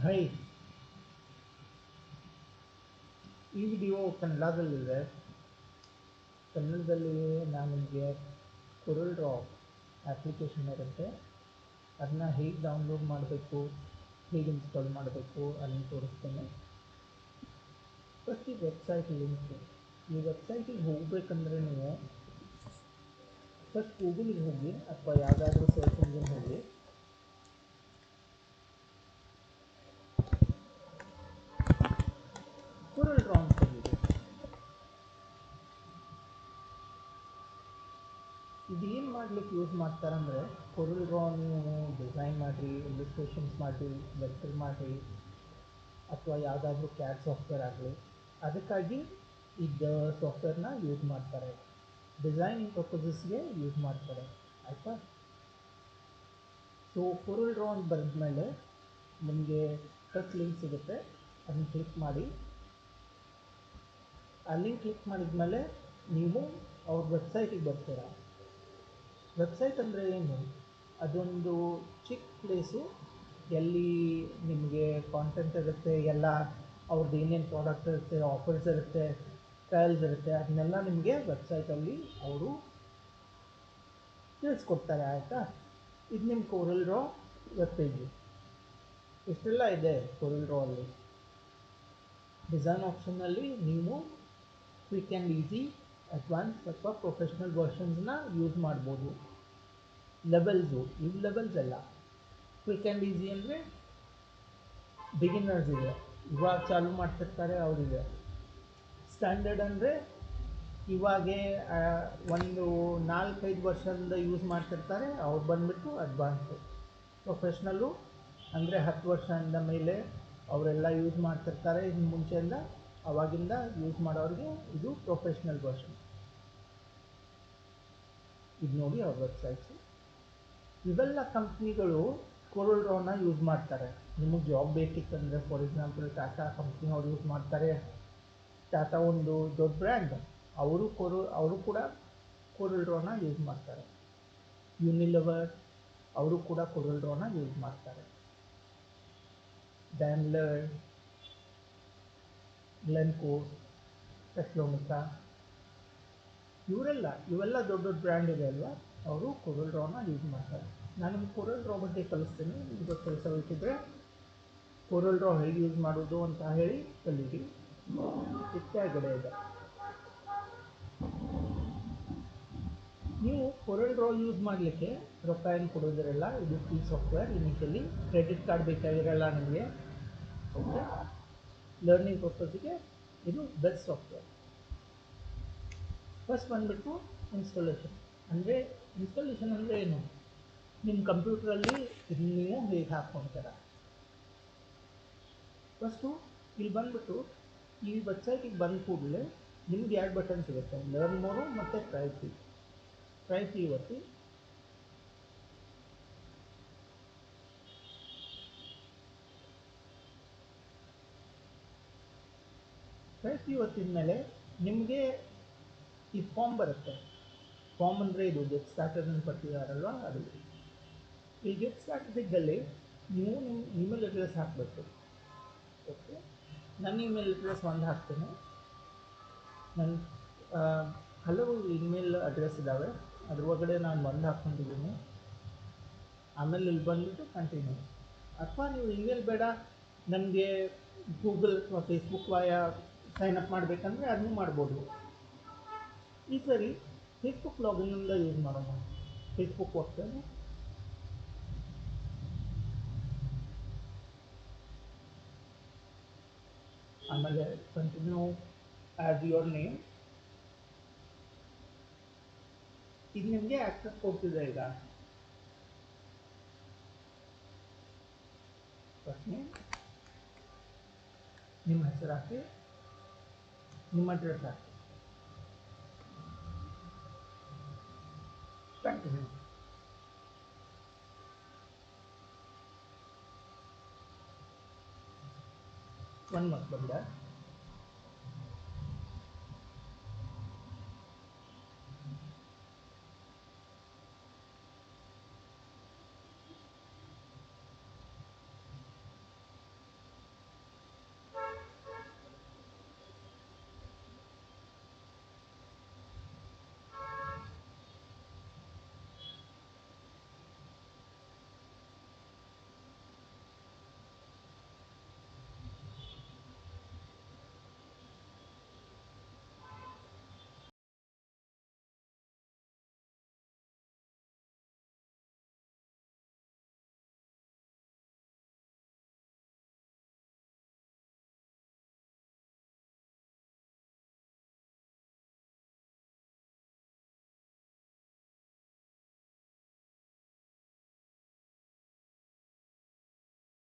High ಈ video ಕನ್ನಡದಲ್ಲಿದೆ ಕನ್ನಡದಲ್ಲಿ ನಾನು ನಿಮಗೆ ಕೊರಲ್ ಡ್ರಾ ಅಪ್ಲಿಕೇಶನ್ ಇರುತ್ತೆ ಅದನ್ನ ಹೇಗೆ ಡೌನ್ಲೋಡ್ ಮಾಡಬೇಕು ಹೇಗೆ ಇನ್ಸ್ಟಾಲ್ ಮಾಡಬೇಕು ಅದನ್ನು ತೋರಿಸ್ತೇನೆ ಫಸ್ಟ್ ಈ ವೆಬ್ಸೈಟ್ ಲಿಂಕ್ ಈ ವೆಬ್ಸೈಟಿಗೆ ಹೋಗಬೇಕಂದ್ರೆ ನೀವು ಫಸ್ಟ್ ಗೂಗಲಿಗೆ ಹೋಗಿ ಅಥವಾ ಯಾವುದಾದ್ರೂ ಸರ್ಚ್ ಇಂಜಿನ್ ಹೋಗಿ ಕೊರಲ್ il ronco ಏನು ಮಾಡ್ಲಿಕ್ಕೆ ಯೂಸ್ ಮಾಡ್ತಾರಂದ್ರೆ ಕೊರಲ್ ನೀವು ಡಿಸೈನ್ ಮಾಡಿರಿ ಇಲ್ಲಿಸ್ಟ್ರೇಷನ್ಸ್ ಮಾಡಿರಿ ವೆಕ್ಟರ್ ಮಾಡಿರಿ, ಅಥವಾ ಯಾವುದಾದ್ರೂ ಕ್ಯಾಡ್ ಸಾಫ್ಟ್ವೇರ್ ಆಗಲಿ. ಅದಕ್ಕಾಗಿ ಇದು ಸಾಫ್ಟ್ವೇರ್ನ ಯೂಸ್ ಮಾಡ್ತಾರೆ. ಡಿಸೈನಿಂಗ್ ಪರ್ಪಸಸ್ಗೆ ಯೂಸ್ ಮಾಡ್ತಾರೆ. ಆಯಿತಾ? ಸೊ ಕೊರಲ್ ಡ್ರಾ ಅಂತ ಬರೆದ್ಮೇಲೆ ನಿಮಗೆ ಫಸ್ಟ್ ಲಿಂಕ್ ಸಿಗುತ್ತೆ. ಅದನ್ನ ಕ್ಲಿಕ್ ಮಾಡಿ. ಲಿಂಕ್ ಕ್ಲಿಕ್ ಮಾಡಿದ್ಮೇಲೆ ನೀವು ಅವ್ರ ವೆಬ್ಸೈಟಿಗೆ ಬರ್ತೀರ. ವೆಬ್ಸೈಟ್ ಅಂದರೆ ಏನು? ಅದೊಂದು ಚಿಕ್ಕ ಪ್ಲೇಸು ಎಲ್ಲಿ ನಿಮಗೆ ಕಾಂಟೆಂಟ್ ಇರುತ್ತೆ, ಎಲ್ಲ ಅವ್ರದ್ದು ಏನೇನು ಪ್ರಾಡಕ್ಟ್ ಇರುತ್ತೆ ಆಫರ್ಸ್ ಇರುತ್ತೆ ಟ್ರಯಲ್ಸ್ ಇರುತ್ತೆ ಅದನ್ನೆಲ್ಲ ನಿಮಗೆ ವೆಬ್ಸೈಟಲ್ಲಿ ಅವರು ತಿಳಿಸ್ಕೊಡ್ತಾರೆ, ಆಯಿತಾ? ಇದು ನಿಮ್ಮ ಕೋರಲ್ ಡ್ರಾ ವೆಬ್ ಪೇಜು ಇಷ್ಟೆಲ್ಲ ಇದೆ ಕೋರಲ್ ರೋ ಅಲ್ಲಿ? ಡಿಸೈನ್ ಆಪ್ಷನ್ನಲ್ಲಿ ನೀವು ಕ್ವಿಕ್ ಆ್ಯಂಡ್ ಈಸಿ ಅಡ್ವಾನ್ಸ್ ಅಥವಾ ಪ್ರೊಫೆಷ್ನಲ್ ವರ್ಷನ್ಸ್ನ ಯೂಸ್ ಮಾಡ್ಬೋದು. ಲೆವೆಲ್ಸು ಇವು ಲೆವೆಲ್ಸ್ ಅಲ್ಲ ಕ್ವಿಕ್ ಆ್ಯಂಡ್ ಈಸಿ ಅಂದರೆ ಬಿಗಿನರ್ಸ್ ಇದೆ. ಇವಾಗ ಚಾಲು ಮಾಡ್ತಿರ್ತಾರೆ ಅವರಿದೆ ಸ್ಟ್ಯಾಂಡರ್ಡ್ ಅಂದರೆ ಇವಾಗೇ ಒಂದು ನಾಲ್ಕೈದು ವರ್ಷದಿಂದ ಯೂಸ್ ಮಾಡ್ತಿರ್ತಾರೆ, ಅವ್ರು ಬಂದುಬಿಟ್ಟು ಅಡ್ವಾನ್ಸು ಪ್ರೊಫೆಷ್ನಲ್ಲು ಅಂದರೆ ಹತ್ತು ವರ್ಷದಿಂದ ಮೇಲೆ ಅವರೆಲ್ಲ ಯೂಸ್ ಮಾಡ್ತಿರ್ತಾರೆ, ಇನ್ನು ಮುಂಚೆಯಿಂದ ಅವಾಗಿಂದ ಯೂಸ್ ಮಾಡೋರಿಗೆ ಇದು ಪ್ರೊಫೆಷ್ನಲ್ ವರ್ಷನ್ ಇದು ನೋಡಿ ಅವ್ರ ವೆಬ್ಸೈಟ್ಸು ಇವೆಲ್ಲ ಕಂಪ್ನಿಗಳು ಕೊರಲ್ ಡ್ರಾನ ಯೂಸ್ ಮಾಡ್ತಾರೆ. ನಿಮಗೆ ಜಾಬ್ ಬೇಕಿತ್ತಂದರೆ ಫಾರ್ ಎಕ್ಸಾಂಪಲ್ ಟಾಟಾ ಕಂಪ್ನಿ ಅವ್ರು ಯೂಸ್ ಮಾಡ್ತಾರೆ. ಟಾಟಾ ಒಂದು ದೊಡ್ಡ ಬ್ರ್ಯಾಂಡ್ ಅವರು ಕೊರು, ಅವರು ಕೂಡ ಕೊರಲ್ ಡ್ರಾನ ಯೂಸ್ ಮಾಡ್ತಾರೆ. ಯೂನಿಲವರ್ ಅವರು ಕೂಡ ಕೊರಲ್ ಡ್ರಾನ ಯೂಸ್ ಮಾಡ್ತಾರೆ. ಡ್ಯಾನ್ಲರ್ ಗ್ಲೆನ್ಕೋ ಟೆಕ್ಲೋಮಿಕಾ ಇವರೆಲ್ಲ, ಇವೆಲ್ಲ ದೊಡ್ಡ ದೊಡ್ಡ ಬ್ರ್ಯಾಂಡ್ ಇದೆ ಅಲ್ವಾ? ಅವರು ಕೊರಲ್ ಡ್ರಾನ ಯೂಸ್ ಮಾಡ್ತಾರೆ. ನಾನು ನಿಮ್ಗೆ ಕೊರಲ್ ಡ್ರಾ ಬಗ್ಗೆ ಕಲಿಸ್ತೀನಿ ನಿಮಗೆ ಕೆಲಸ ಬೇಕಿದ್ರೆ ಕೊರಲ್ ಡ್ರಾ ಹೇಗೆ ಯೂಸ್ ಮಾಡೋದು ಅಂತ ಹೇಳಿ ಕಲೀರಿ. ಕೆಳಗಡೆ ಇದೆ. ನೀವು ಕೊರಲ್ ಡ್ರಾ ಯೂಸ್ ಮಾಡಲಿಕ್ಕೆ ರೊಕ್ಕ ಏನು ಕೊಡೋದಿರಲ್ಲ? ಇದು free software initially credit card ಬೇಕಾಗಿರಲ್ಲ ನಿಮಗೆ. ಓಕೆ ಲರ್ನಿಂಗ್ ಪರ್ಪಸ್ಗೆ ಇದು ಬೆಸ್ಟ್ ಸಾಫ್ಟ್ವೇರ್ ಫಸ್ಟ್ ಬಂದುಬಿಟ್ಟು ಇನ್ಸ್ಟಾಲೇಷನ್ ಅಂದರೆ ಇನ್ಸ್ಟಾಲೇಷನ್ ಅಂದರೆ ಏನು? ನಿಮ್ಮ ಕಂಪ್ಯೂಟ್ರಲ್ಲಿ ನೀವು ಹೇಗೆ ಹಾಕ್ಕೊಳ್ತೀರ ಫಸ್ಟು ಇಲ್ಲಿ ಬಂದುಬಿಟ್ಟು ಈ ವೆಬ್ಸೈಟಿಗೆ ಬಂದ ಕೂಡಲೇ ನಿಮ್ಗೆ ಎರಡು ಬಟನ್ ಸಿಗುತ್ತೆ. ಲರ್ನ್ ಮೋರು ಮತ್ತು ಟ್ರೈ ಫ್ರೀ ಟ್ರೈ ಫ್ರೀ ಒತ್ತಿ ಒತ್ತಿದ ಮೇಲೆ ನಿಮಗೆ ಈ ಫಾರ್ಮ್ ಬರುತ್ತೆ. ಫಾರ್ಮ್ ಅಂದರೆ ಇದು ಗೆಟ್ ಸ್ಟಾರ್ಟರ್ ಅಂತ ಬರ್ತಿದಾರಲ್ವ ಅದು. ಈ ಗೆಟ್ ಸ್ಟಾರ್ಟರ್ದಲ್ಲಿ ನೀವು ನಿಮ್ಮ ಇಮೇಲ್ ಅಡ್ರೆಸ್ ಹಾಕಬೇಕು. ಓಕೆ ನನ್ನ ಇಮೇಲ್ ಅಡ್ರೆಸ್ ಒಂದು ಹಾಕ್ತೇನೆ. ನನ್ನ ಹಲವು ಇಮೇಲ್ ಅಡ್ರೆಸ್ ಇದ್ದಾವೆ ಅದ್ರ ಒಳಗಡೆ ನಾನು ಒಂದು ಹಾಕ್ಕೊಂಡಿದ್ದೀನಿ ಆಮೇಲೆ ಇಲ್ಲಿ ಬಂದುಬಿಟ್ಟು ಕಂಟಿನ್ಯೂ ಅಥವಾ ನೀವು ಇಮೇಲ್ ಬೇಡ. ನನಗೆ ಗೂಗಲ್ ಅಥವಾ ಫೇಸ್ಬುಕ್ ವಾಯ ಸೈನ್ ಅಪ್ ಮಾಡಬೇಕಂದ್ರೆ ಅದನ್ನು ಮಾಡ್ಬೋದು. ಈ ಸರಿ ಫೇಸ್ಬುಕ್ ಲಾಗಿನ್ನಿಂದ ಯೂಸ್ ಮಾಡೋಣ. ಫೇಸ್ಬುಕ್ ಹೋಗ್ತೇನೆ. ಆಮೇಲೆ ಕಂಟಿನ್ಯೂ ಆ್ಯಸ್ ಯುವರ್ ನೇಮ್ ಇದು ನಿಮಗೆ ಆಕ್ಸೆಸ್ ಕೊಡ್ತಿದೆ ಈಗ. ಫಸ್ಟ್ ನೇಮ್ ನಿಮ್ಮ ಹೆಸರು ಹಾಕಿ ನಿಮ್ಮ ಅಡ್ರೆಸ್ ಹಾಕಿ ಕಂಟಿನ್ಯೂ ಒನ್ ಮಂತ್ ಬಂದ